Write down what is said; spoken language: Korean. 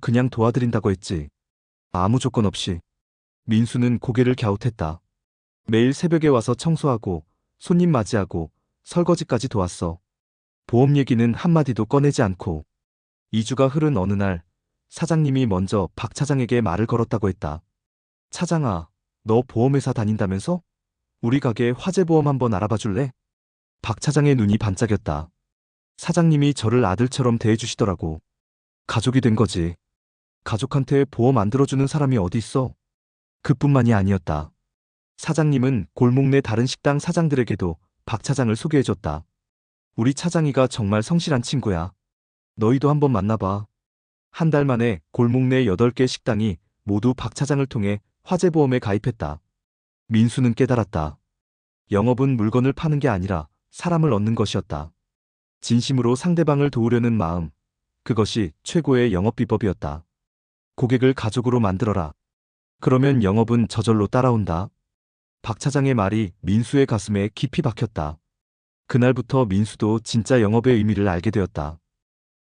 그냥 도와드린다고 했지. 아무 조건 없이. 민수는 고개를 갸웃했다. 매일 새벽에 와서 청소하고 손님 맞이하고 설거지까지 도왔어. 보험 얘기는 한마디도 꺼내지 않고 2주가 흐른 어느 날 사장님이 먼저 박 차장에게 말을 걸었다고 했다. 차장아, 너 보험회사 다닌다면서? 우리 가게 화재보험 한번 알아봐 줄래? 박 차장의 눈이 반짝였다. 사장님이 저를 아들처럼 대해주시더라고. 가족이 된 거지. 가족한테 보험 안 들어주는 사람이 어디 있어? 그뿐만이 아니었다. 사장님은 골목 내 다른 식당 사장들에게도 박 차장을 소개해줬다. 우리 차장이가 정말 성실한 친구야. 너희도 한번 만나봐. 한 달 만에 골목 내 8개 식당이 모두 박 차장을 통해 화재보험에 가입했다. 민수는 깨달았다. 영업은 물건을 파는 게 아니라 사람을 얻는 것이었다. 진심으로 상대방을 도우려는 마음, 그것이 최고의 영업 비법이었다. 고객을 가족으로 만들어라. 그러면 영업은 저절로 따라온다. 박 차장의 말이 민수의 가슴에 깊이 박혔다. 그날부터 민수도 진짜 영업의 의미를 알게 되었다.